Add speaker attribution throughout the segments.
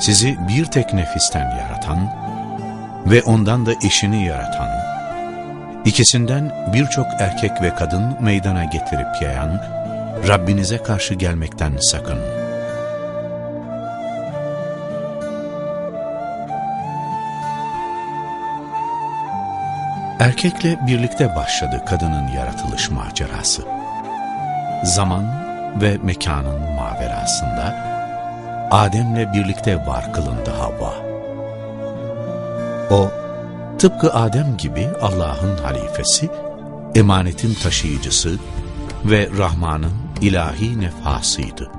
Speaker 1: sizi bir tek nefisten yaratan ve ondan da eşini yaratan, ikisinden birçok erkek ve kadın meydana getirip yayan, Rabbinize karşı gelmekten sakının. Erkekle birlikte başladı kadının yaratılış macerası. Zaman ve mekanın maverasında Adem'le birlikte var kılındı Havva. O, tıpkı Adem gibi Allah'ın halifesi, emanetin taşıyıcısı ve Rahman'ın ilahi nefasıydı.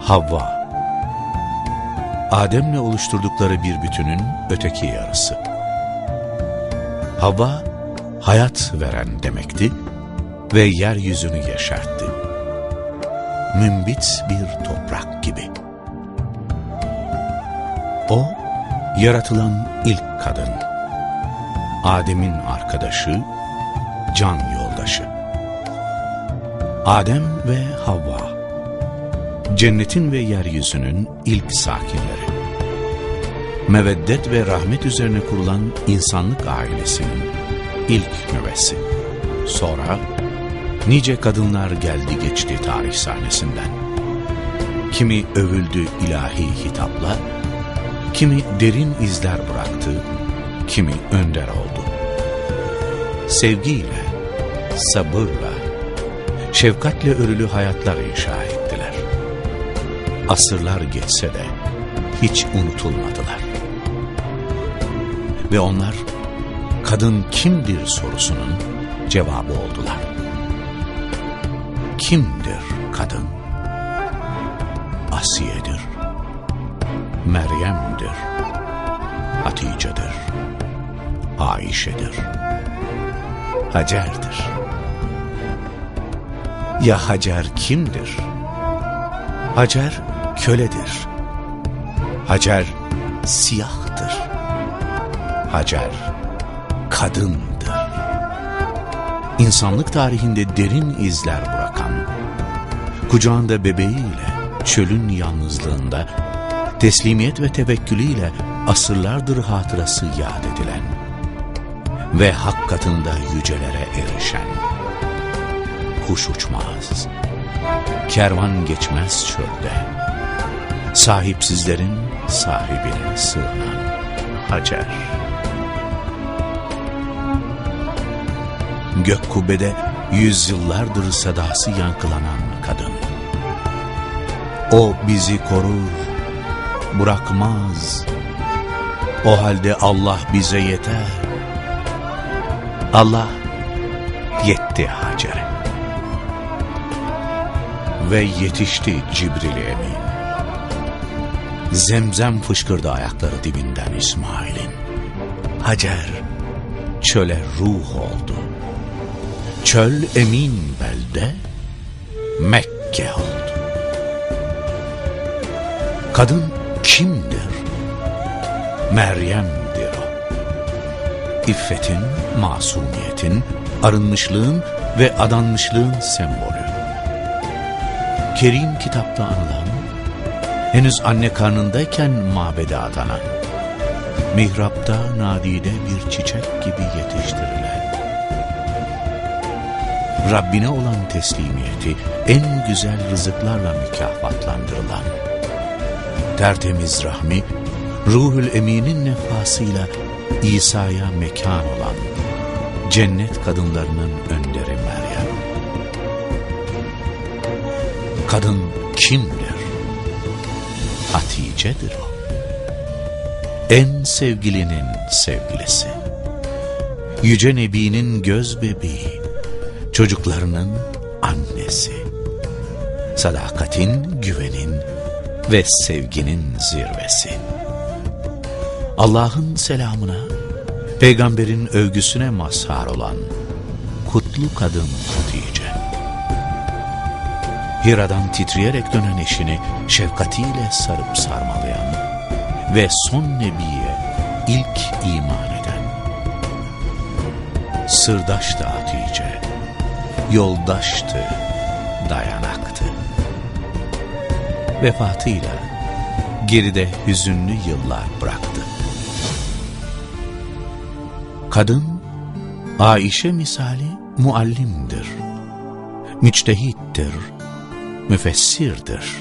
Speaker 1: Havva Adem'le oluşturdukları bir bütünün öteki yarısı. Havva, hayat veren demekti ve yeryüzünü yeşertti. Mümbit bir toprak gibi. O, yaratılan ilk kadın. Adem'in arkadaşı, can yoldaşı. Adem ve Havva cennetin ve yeryüzünün ilk sakinleri. Meveddet ve rahmet üzerine kurulan insanlık ailesinin ilk nüvesi. Sonra nice kadınlar geldi geçti tarih sahnesinden. Kimi övüldü ilahi hitapla, kimi derin izler bıraktı, kimi önder oldu. Sevgiyle, sabırla, şefkatle örülü hayatlar inşa ettiler asırlar geçse de hiç unutulmadılar. Ve onlar kadın kimdir sorusunun cevabı oldular. Kimdir kadın? Asiye'dir, Meryem'dir, Hatice'dir, Ayşe'dir, Hacer'dir. Ya Hacer kimdir? Hacer köledir. Hacer siyahtır. Hacer kadındır. İnsanlık tarihinde derin izler bırakan, kucağında bebeğiyle çölün yalnızlığında teslimiyet ve tevekkülüyle asırlardır hatırası yad edilen ve hak katında yücelere erişen, kuş uçmaz, kervan geçmez çölde, sahipsizlerin sahibine sığınan Hacer. Gök kubbede yüzyıllardır sadası yankılanan. O bizi korur, bırakmaz. O halde Allah bize yeter. Allah yetti Hacer'e. Ve yetişti Cibril Emin. Zemzem fışkırdı ayakları dibinden İsmail'in. Hacer çöle ruh oldu. Çöl emin belde Mekke oldu. Kadın kimdir? Meryem'dir o. İffetin, masumiyetin, arınmışlığın ve adanmışlığın sembolü. Kerim kitapta anılan henüz anne karnındayken mabede adanan, mihrapta nadide bir çiçek gibi yetiştirilen, Rabbine olan teslimiyeti en güzel rızıklarla mükafatlandırılan, tertemiz rahmi, ruhül eminin nefasıyla İsa'ya mekan olan, cennet kadınlarının önderi Meryem. Kadın kimdir? Hatice'dir o. En sevgilinin sevgilisi. Yüce Nebi'nin göz bebeği, çocuklarının annesi. Sadakatin, güvenin ve sevginin zirvesi. Allah'ın selamına, peygamberin övgüsüne mazhar olan kutlu kadın Hatice. Hira'dan titreyerek dönen eşini şefkatiyle sarıp sarmalayan ve son nebiye ilk iman eden. Sırdaştı Hatice, yoldaştı, dayanaktı. Vefatıyla geride hüzünlü yıllar bıraktı. Kadın, Aişe misali muallimdir, müçtehittir, müfessirdir.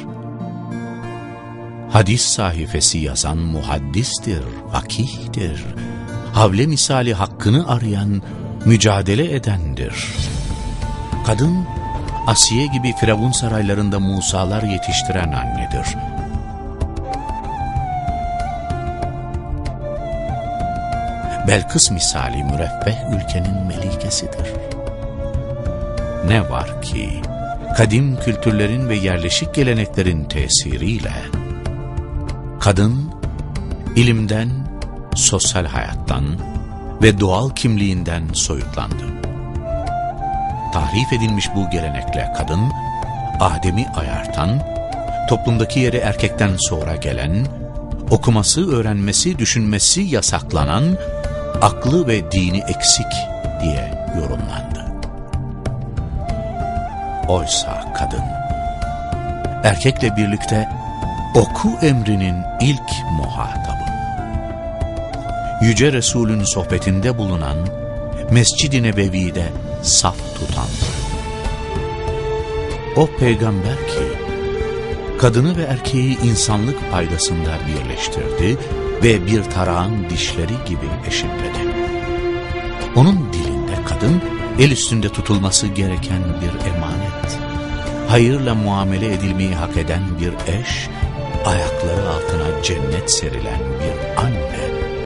Speaker 1: Hadis sahifesi yazan muhaddistir, fakihtir. Havle misali hakkını arayan, mücadele edendir. Kadın, Asiye gibi Firavun saraylarında Musalar yetiştiren annedir. Belkıs misali müreffeh ülkenin melikesidir. Ne var ki, kadim kültürlerin ve yerleşik geleneklerin tesiriyle, kadın, ilimden, sosyal hayattan ve doğal kimliğinden soyutlandı. Tahrif edilmiş bu gelenekle kadın, Adem'i ayartan, toplumdaki yeri erkekten sonra gelen, okuması, öğrenmesi, düşünmesi yasaklanan, aklı ve dini eksik diye yorumlandı. Oysa kadın, erkekle birlikte oku emrinin ilk muhatabı. Yüce Resul'ün sohbetinde bulunan, Mescid-i Nebevi'de saf tutan. O peygamber ki, kadını ve erkeği insanlık paydasında birleştirdi ve bir tarağın dişleri gibi eşitledi. Onun dilinde kadın, el üstünde tutulması gereken bir emanet. Hayırla muamele edilmeyi hak eden bir eş, ayakları altına cennet serilen bir